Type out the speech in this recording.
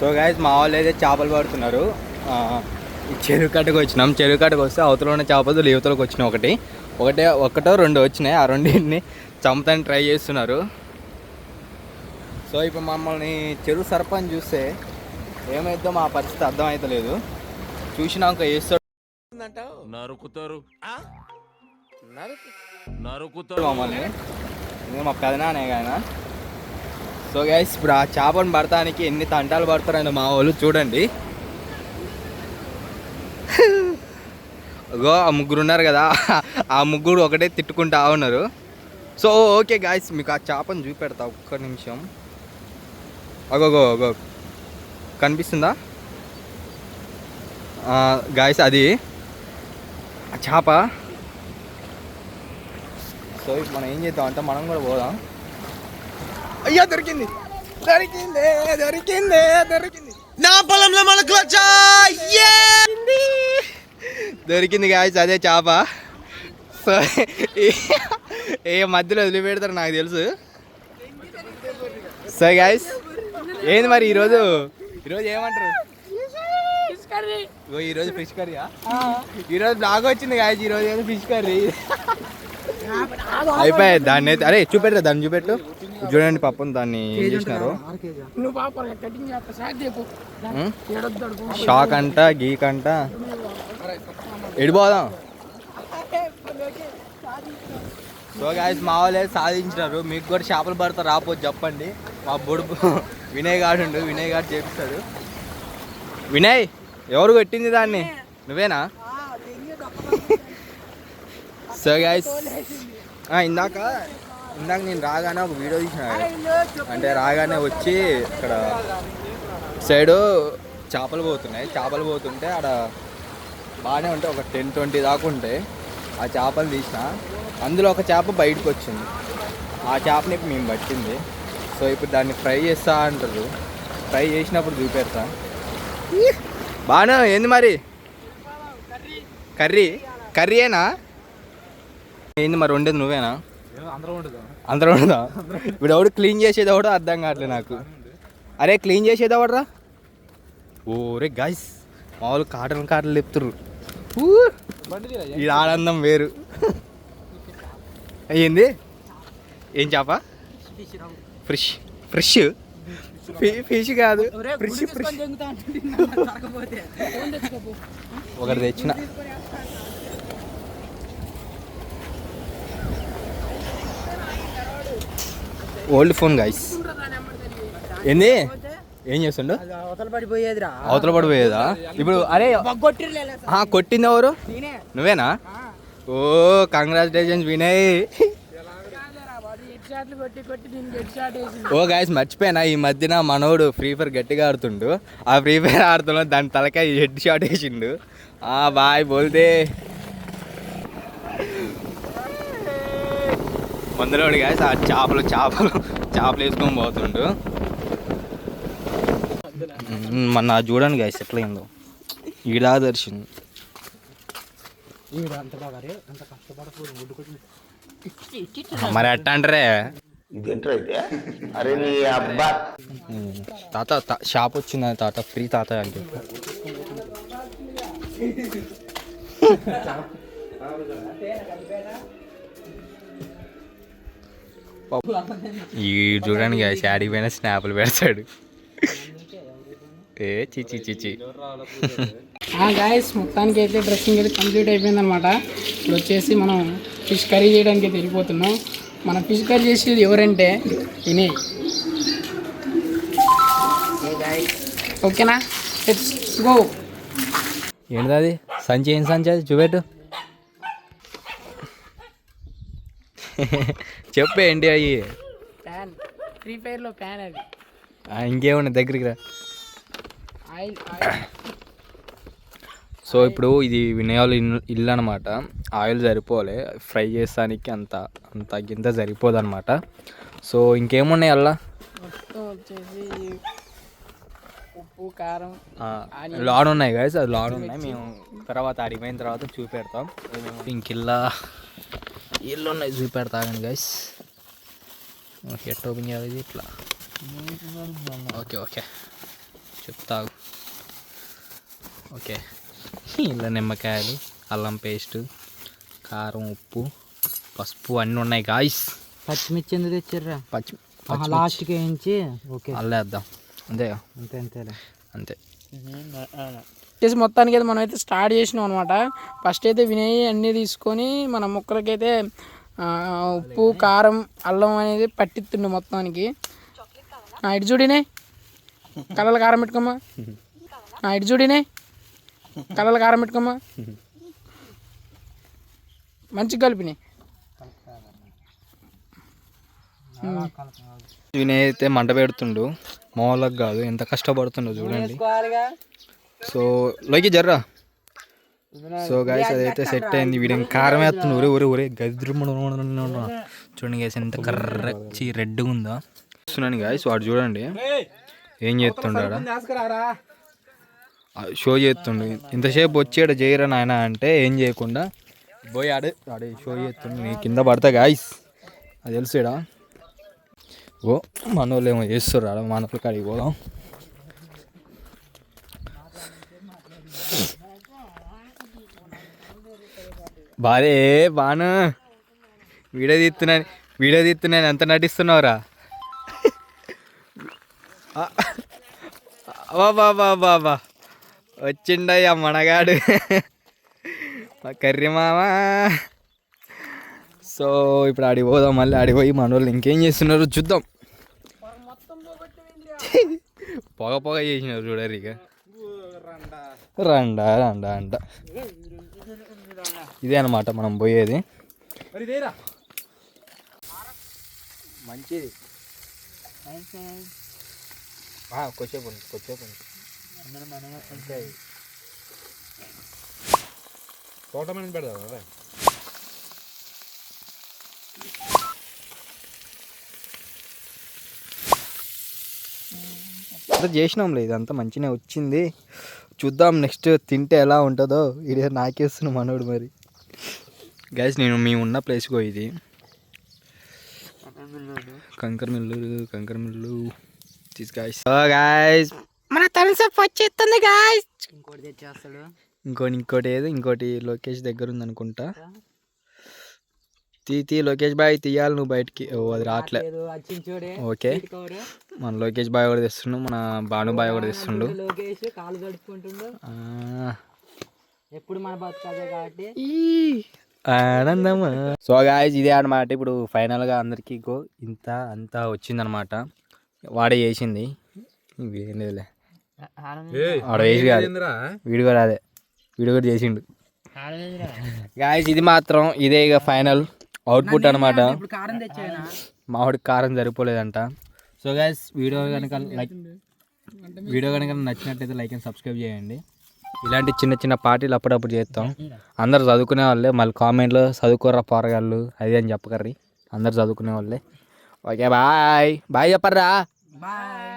So guys మా వాళ్ళు అయితే చేపలు పడుతున్నారు. చెరువు కట్టకు వచ్చినాం. చెరువు కట్టకు వస్తే అవతల ఉన్న చేపలు యువతలకు వచ్చినాయి ఒకటి. ఒకటే ఒకటో రెండు వచ్చినాయి. ఆ రెండింటిని చంపడానికి ట్రై చేస్తున్నారు. సో ఇప్పుడు మమ్మల్ని చెరువు సర్పంచ్ చూస్తే ఏమైద్దో మా పరిస్థితి అర్థం అవుతలేదు చూసినాక వేస్తాడు నరుకుతారు. మమ్మల్ని. మా పెదనానే ఆయన సో గైస్ ఇప్పుడు ఆ చేపను పడటానికి ఎన్ని తంటాలు పడతారండి మా వాళ్ళు చూడండి. అగో ఆ ముగ్గురు ఉన్నారు కదా ఆ ముగ్గురు ఒకటే తిట్టుకుంటా ఉన్నారు. సో ఓకే గాయస్ మీకు ఆ చేపను చూపెడతా ఒక్క నిమిషం. అగోగో అగో కనిపిస్తుందా? గాయస్ అది ఆ చేప. సో ఇప్పుడు మనం ఏం చేద్దాం అంటే మనం కూడా పోదాం. అయ్యా దొరికింది. దొరికింది దొరికింది దొరికింది. నా పొలంలో మనకు దొరికింది. గాయస్ అదే చేప. సో ఏ మధ్యలో వదిలిపెడతారు నాకు తెలుసు. సో గాయస్ ఏంది మరి ఈరోజు? ఈరోజు ఏమంటారు? ఇగో ఈరోజు ఫిష్ కర్రీయా ఈరోజు బ్లాగ్ వచ్చింది గాయస్ ఈరోజు ఏదో ఫిష్ కర్రీ. అయిపోయాయి దాన్ని అయితే అరే చూపెట్టరా దాన్ని చూపెట్టు. చూడండి పాపం దాన్ని ఏం చేసినారు. షాక్ అంట గీక్ అంట. ఎడిపోదాం సో గాయస్ మా వాళ్ళే సాధించినారు. మీకు కూడా చేపలు పడతా రాపోతే చెప్పండి. మా బొడుపు వినయ్ గాడు ఉండు వినయ్ గాడు చేపిస్తాడు. వినయ్ ఎవరు కొట్టింది దాన్ని? నువ్వేనా? సో గాయస్ ఇందాక ఇందాక నేను రాగానే ఒక వీడియో తీసిన. అంటే రాగానే వచ్చి ఇక్కడ సైడు చేపలు పోతున్నాయి. చేపలు పోతుంటే ఆడ బాగానే ఉంటాయి. ఒక టెన్ ట్వంటీ దాకా ఉంటాయి. ఆ చేపలు తీసిన. అందులో ఒక చేప బయటకు వచ్చింది. ఆ చేపని మేము పట్టింది. సో ఇప్పుడు దాన్ని ఫ్రై చేస్తా అంటారు. ఫ్రై చేసినప్పుడు చూపెడతా. బాగానే ఏంది మరి? కర్రీ? కర్రీయేనా? ఏంది మరి వండేది నువ్వేనా? అందరూ ఉండదా? ఇప్పుడు ఎవడు క్లీన్ చేసేది ఎవడో అర్థం కావట్లేదు నాకు. అరే క్లీన్ చేసేది ఎవడరా? ఓరే గాయస్ మామూలు కాటన్ కాటలు లేపుతుర్రు. ఇది ఆనందం వేరు. అయ్యింది ఏం చేప? ఫ్రిష్. ఫ్రిష్? ఫిష్ కాదు. ఫ్రిష్ ఫ్రిష్. ఒకటి తెచ్చిన. ఓల్డ్ ఫోన్ గాయస్ ఏంది? ఏం చేస్తుండు? అవతల పడిపోయేదిరా. అవతల పడిపోయేదా? ఇప్పుడు అరే కొట్టింది ఎవరు? నువ్వేనా? ఓ కంగ్రాచులేషన్స్ వినయ్ ఓ గాయస్ మర్చిపోయినా? ఈ మధ్యన మనోడు ఫ్రీ ఫైర్ గట్టిగా ఆడుతుండు. ఆ ఫ్రీ ఫైర్ ఆడుతున్నా దాని తలకాయ హెడ్ షాట్ వేసిండు. ఆ బాయ్ బోల్తే. మందులోడు గాయస్ ఆ చేపలు చేపలు చేపలు వేసుకొని పోతుండు అది చూడండి గాయస్ ఎట్లా అయిందో ఈడా కష్టపడకూడదు మరి అట్ట అంటారే అరే నీ అబ్బా తాత షాప్ వచ్చింది తాత ఫ్రీ తాత అని చెప్పి ఈ చూడండి యాడికి పోయినా స్నాపులు పెడతాడు. ఏ చిచి చిచి గాయస్ మొత్తానికి అయితే డ్రెస్సింగ్ అయితే కంప్లీట్ అయిపోయింది అనమాట ఇప్పుడు వచ్చేసి మనం ఫిష్ కర్రీ చేయడానికి అయితే వెళ్ళిపోతున్నాం. మనం ఫిష్ కర్రీ చేసేది ఎవరంటే వినయ్ ఓకేనా? లెట్స్ గో ఏంటిది అది సంచి ఏం సంచి అది? చూపెట్టు. చెప్పు ఏంటి అయ్యి? ప్యాన్ ఫ్రీ ఫైర్లో ప్యాన్ అది. ఆ, ఇంకేమున్నాయి దగ్గరికి రా. ఆయిల్ సో ఇప్పుడు ఇది వినయాలు ఇల్లు అనమాట ఆయిల్ సరిపోలే ఫ్రై చేస్తానికి అంత అంత గింత సరిపోదు అనమాట సో ఇంకేమున్నాయి అలా వచ్చేసి ఉప్పు కారం లాన్ ఉన్నాయి గైస్ అది లాన్ ఉన్నాయి మేము తర్వాత అడిగిపోయిన తర్వాత చూపెడతాం. ఇంకిల్లా. ఇల్లు ఉన్నాయి చూపెడతాగండి గైస్ ఓకే ఎట్ట ఓపెన్ చేయాలి ఇది ఇట్లా. Okay okay. చెప్తావు ఓకే. ఇలా నిమ్మకాయలు అల్లం పేస్ట్ కారం ఉప్పు పసుపు అన్నీ ఉన్నాయి గాయస్ పచ్చిమిర్చి ఎందుకు తెచ్చారా పచ్చి లాస్ట్కి వేయించి ఓకే. అల్లేద్దాం. అంతేగా? అంతే అంతేలే. అంతే. చేసి మొత్తానికి అయితే మనం అయితే స్టార్ట్ చేసినాం అనమాట ఫస్ట్ అయితే వినయ్ అన్నీ తీసుకొని మన ముక్కలకైతే ఉప్పు కారం అల్లం అనేది పట్టిస్తుండే మొత్తానికి. ఇటు చూడినే కళ్ళలు కారం పెట్టుకోమ్మా. ఇటు చూడినే కళ్ళలు కారం పెట్టుకోమ్మా. మంచిగా కలిపినాయి వినయ్. అయితే మంట పెడుతుండు. మామూలుగా కాదు ఎంత కష్టపడుతుండో చూడండి. సో లోకి జర్రా. సో గాయస్ అదైతే సెట్ అయింది. వీడియో కారం వేస్తుంది ఒరే ఒరే ఒరే గదిరు చూడండి గాయస్ ఎంత కర్ర చి రెడ్గా ఉందా చూస్తున్నాను గాయస్ వాడు చూడండి ఏం చేస్తుండాడా షో చేస్తుండు ఇంతసేపు వచ్చాడు చేయరా నాయన అంటే ఏం చేయకుండా పోయి ఆడు ఆడు షో చేస్తుండు నీ కింద పడతా గాయస్ అది తెలుసుడా ఓ మన వాళ్ళు ఏమో చేస్తారు ఆడ మన కాడికి పోదాం బారే బాను. వీడియో తీస్తున్నాను వీడియో తీస్తున్నాను ఎంత నటిస్తున్నావురా? బాబా బాబా వచ్చిండయ్యా మనగాడు. మా కర్రీ మామా. సో ఇప్పుడు ఆడికి పోదాం మళ్ళీ ఆడికి పోయి మన వాళ్ళు ఇంకేం చేస్తున్నారు చూద్దాం. పొగ పొగ చేసినారు చూడరు ఇక. రండా రండా అంట ఇదే అనమాట మనం పోయేది. మంచిది. కొచ్చేపు కొచ్చేపు తోట మనం పెడదాం అంతా చేసినాంలే ఇదంతా మంచిగా వచ్చింది. చూద్దాం నెక్స్ట్ తింటే ఎలా ఉంటుందో. ఇది నాకేస్తున్న మనోడు మరి. గైస్ నేను మేము ఉన్న ప్లేస్కో ఇది. కంకర మిల్లు కంకర మిల్లు గాయస్ మన థమ్స్అప్ వచ్చేస్తుంది గాయస్ ఇంకోటి తెచ్చేస్తాడు. ఇంకోటి ఇంకోటి ఏదో? ఇంకోటి లోకేష్ దగ్గర ఉంది అనుకుంటా తీ తీ లోకేష్ బాయ్ తీయాలి నువ్వు బయటికి. ఓ అది రావట్లే. ఓకే. మన లోకేష్ బాయ్ కూడా తెస్తుండు మన భాను బాయ్ కూడా తెస్తుండు. ఎప్పుడు మన కాబట్టి. ఆనందమా. సో గాయస్ ఇదే అనమాట ఇప్పుడు ఫైనల్గా అందరికీ గో ఇంత అంతా వచ్చిందనమాట వాడే చేసింది. ఏం లేదులే. వాడు వేసి కాదు. వీడు కూడా అదే. వీడు కూడా చేసిండు. గాయస్ ఇది మాత్రం ఇదే ఇక ఫైనల్ అవుట్పుట్ అనమాట మామిడి కారం సరిపోలేదంట. సో గాయస్ వీడియో కనుక లైక్ వీడియో కనుక నచ్చినట్లయితే లైక్ అండ్ సబ్స్క్రైబ్ చేయండి. ఇలాంటి చిన్న చిన్న పార్టీలు అప్పుడప్పుడు చేస్తాం. అందరు చదువుకునే వాళ్ళే మళ్ళీ కామెంట్లో చదువుకోరా పోరగాళ్ళు అది అని చెప్పకర్రి. అందరు చదువుకునే వాళ్ళే. ఓకే బాయ్ బాయ్ చెప్పర్రా. బాయ్